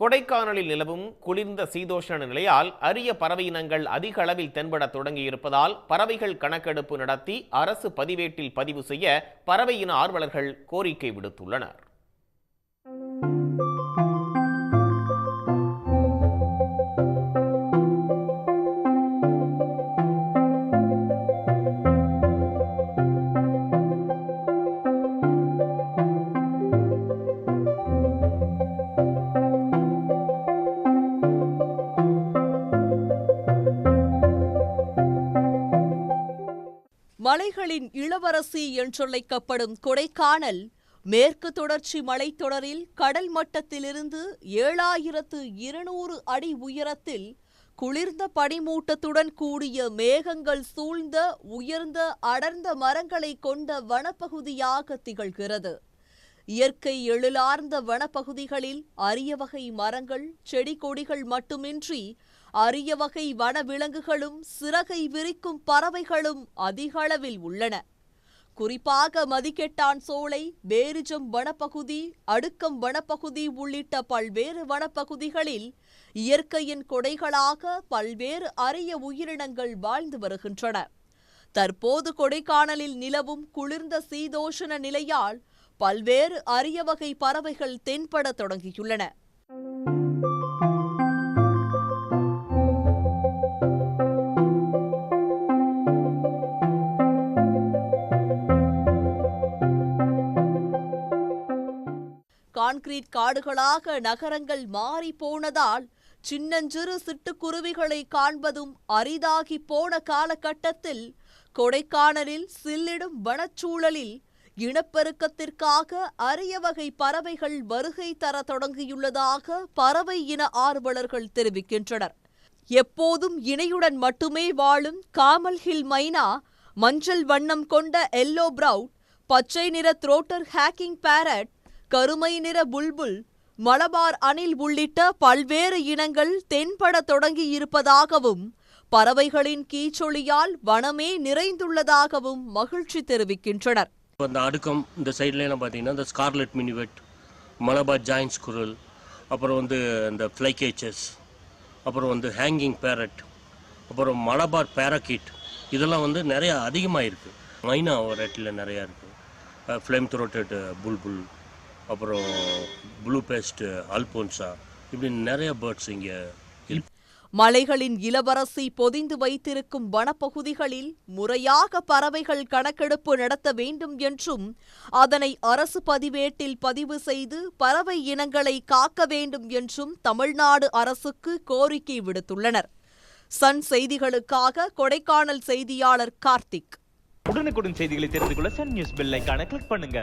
கொடைக்கானலில் நிலவும் குளிர்ந்த சீதோஷண நிலையால் அரிய பறவை இனங்கள் அதிக அளவில் தென்பட தொடங்கியிருப்பதால் பறவைகள் கணக்கெடுப்பு நடத்தி அரசு பதிவேட்டில் பதிவு செய்ய பறவை இன ஆர்வலர்கள் கோரிக்கை விடுத்துள்ளனர். மலைகளின் இளவரசி என்றழைக்கப்படும் கொடைக்கானல் மேற்கு தொடர்ச்சி மலைத்தொடரில் கடல் மட்டத்திலிருந்து ஏழாயிரத்து இருநூறு அடி உயரத்தில் குளிர்ந்த பனிமூட்டத்துடன் கூடிய மேகங்கள் சூழ்ந்த உயர்ந்த அடர்ந்த மரங்களை கொண்ட வனப்பகுதியாக திகழ்கிறது. இயற்கை எழிலார்ந்த வனப்பகுதிகளில் அரிய வகை மரங்கள் செடி கொடிகள் மட்டுமின்றி அரிய வகை வனவிலங்குகளும் சிறகை விரிக்கும் பறவைகளும் அதிக அளவில் உள்ளன. குறிப்பாக மதிக்கெட்டான் சோலை பேரிஜம் வனப்பகுதி அடுக்கம் வனப்பகுதி உள்ளிட்ட பல்வேறு வனப்பகுதிகளில் இயற்கையின் கொடைகளாக பல்வேறு அரிய உயிரினங்கள் வாழ்ந்து வருகின்றன. தற்போது கொடைக்கானலில் நிலவும் குளிர்ந்த சீதோஷண நிலையால் பல்வேறு அரிய வகை பறவைகள் தென்பட தொடங்கியுள்ளன. கான்கிரீட் காடுகளாக நகரங்கள் மாறி போனதால் சின்னஞ்சிறு சிட்டுக்குருவிகளை காண்பதும் அரிதாகி போன காலகட்டத்தில் கொடைக்கானலில் சில்லிடும் வனச்சூழலில் இனப்பெருக்கத்திற்காக அரிய வகை பறவைகள் வருகை தர தொடங்கியுள்ளதாக பறவை இன ஆர்வலர்கள் தெரிவிக்கின்றனர். எப்போதும் இணையுடன் மட்டுமே வாழும் காமல் ஹில் மைனா மஞ்சள் வண்ணம் கொண்ட எல்லோ பிரவுட் பச்சை நிற த்ரோட்டர் ஹேக்கிங் பேரட் கருமை நிற புல்புல் மலபார் அணில் உள்ளிட்ட பல்வேறு இனங்கள் தென்பட தொடங்கி இருப்பதாகவும் பறவைகளின் கீச்சொலியால் வனமே நிறைந்துள்ளதாகவும் மகிழ்ச்சி தெரிவிக்கின்றனர். இப்போ இந்த அடுக்கம் இந்த சைட்லாம் பார்த்தீங்கன்னா இந்த ஸ்கார்லெட் மினிவெட் மலபார் ஜாயின்ஸ் குரல் அப்புறம் வந்து இந்த ஃப்ளைகேச்சஸ் அப்புறம் வந்து ஹேங்கிங் பேரட் அப்புறம் மலபார் பேராக்கிட் இதெல்லாம் வந்து நிறையா அதிகமாக இருக்குது மைனா ஒரு இடத்துல நிறையா இருக்குது ஃப்ளேம் த்ரோட்டட் புல்புல். அப்புறம் ப்ளூ பேஸ்ட் அல்போன்சா இப்படி நிறைய பேர்ட்ஸ் இங்கே மலைகளின் இளவரசி பொதிந்து வைத்திருக்கும் வனப்பகுதிகளில் முறையாக பறவைகள் கணக்கெடுப்பு நடத்த வேண்டும் என்றும் அதனை அரசு பதிவேட்டில் பதிவு செய்து பறவை இனங்களை காக்க வேண்டும் என்றும் தமிழ்நாடு அரசுக்கு கோரிக்கை விடுத்துள்ளனர். சன் செய்திகளுக்காக கொடைக்கானல் செய்தியாளர் கார்த்திக். உடனுக்குடன் செய்திகளை தெரிந்து கொள்ள சன் நியூஸ் பெல் ஐகானை கிளிக் பண்ணுங்க.